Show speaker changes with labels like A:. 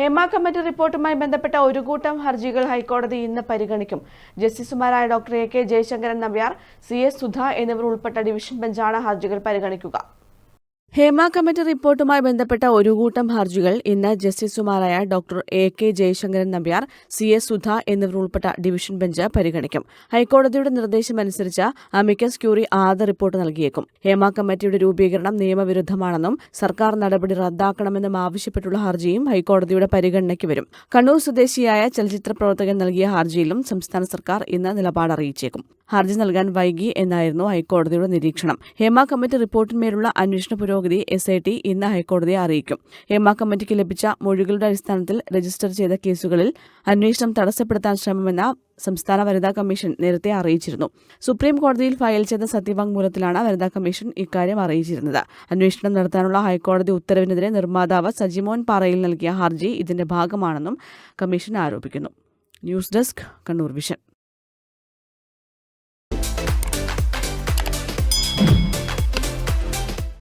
A: Hema committee റിപ്പോർട്ടുമായി ബന്ധപ്പെട്ട ഒരു കൂട്ടം ഹർജികൾ ഹൈക്കോടതി ഇന്ന് പരിഗണിക്കും. ജസ്റ്റിസുമാരായ doctor A K Jayasankaran Nambiar C S Sudha എന്നിവർ ഉൾപ്പെട്ട ഡിവിഷൻ ബെഞ്ചാണ് ഹർജികൾ പരിഗണിക്കുക. ഹേമ കമ്മിറ്റി റിപ്പോർട്ടുമായി ബന്ധപ്പെട്ട ഒരു കൂട്ടം ഹർജികൾ ഇന്ന് ജസ്റ്റിസുമാരായ doctor A K Jayasankaran Nambiar C S Sudha എന്നിവർ ഉൾപ്പെട്ട ഡിവിഷൻ ബെഞ്ച് പരിഗണിക്കും. ഹൈക്കോടതിയുടെ നിർദ്ദേശമനുസരിച്ച് അമിക്കസ് ക്യൂറി ആദ്യ റിപ്പോർട്ട് നൽകിയേക്കും. ഹേമ കമ്മിറ്റിയുടെ രൂപീകരണം നിയമവിരുദ്ധമാണെന്നും സർക്കാർ നടപടി റദ്ദാക്കണമെന്നും ആവശ്യപ്പെട്ടുള്ള ഹർജിയും ഹൈക്കോടതിയുടെ പരിഗണനയ്ക്ക് വരും. കണ്ണൂർ സ്വദേശിയായ ചലച്ചിത്ര പ്രവർത്തകൻ നൽകിയ ഹർജിയിലും സംസ്ഥാന സർക്കാർ ഇന്ന് നിലപാട് അറിയിച്ചേക്കും. ഹർജി നൽകാൻ വൈകി എന്നായിരുന്നു ഹൈക്കോടതിയുടെ നിരീക്ഷണം. ഹേമ കമ്മിറ്റി റിപ്പോർട്ടിന്മേലുള്ള അന്വേഷണ പുരോഗതി എസ് ഐ ടി ഇന്ന് ഹൈക്കോടതിയെ അറിയിക്കും. ഹേമ കമ്മിറ്റിക്ക് ലഭിച്ച മൊഴികളുടെ അടിസ്ഥാനത്തിൽ രജിസ്റ്റർ ചെയ്ത കേസുകളിൽ അന്വേഷണം തടസ്സപ്പെടുത്താൻ ശ്രമമെന്ന സംസ്ഥാന വനിതാ കമ്മീഷൻ നേരത്തെ അറിയിച്ചിരുന്നു. സുപ്രീം കോടതിയിൽ ഫയൽ ചെയ്ത സത്യവാങ്മൂലത്തിലാണ് വനിതാ കമ്മീഷൻ ഇക്കാര്യം അറിയിച്ചിരുന്നത്. അന്വേഷണം നടത്താനുള്ള ഹൈക്കോടതി ഉത്തരവിനെതിരെ നിർമ്മാതാവ് സജിമോൻ പാറയിൽ നൽകിയ ഹർജി ഇതിന്റെ ഭാഗമാണെന്നും കമ്മീഷൻ ആരോപിക്കുന്നു. News desk Kannur vision.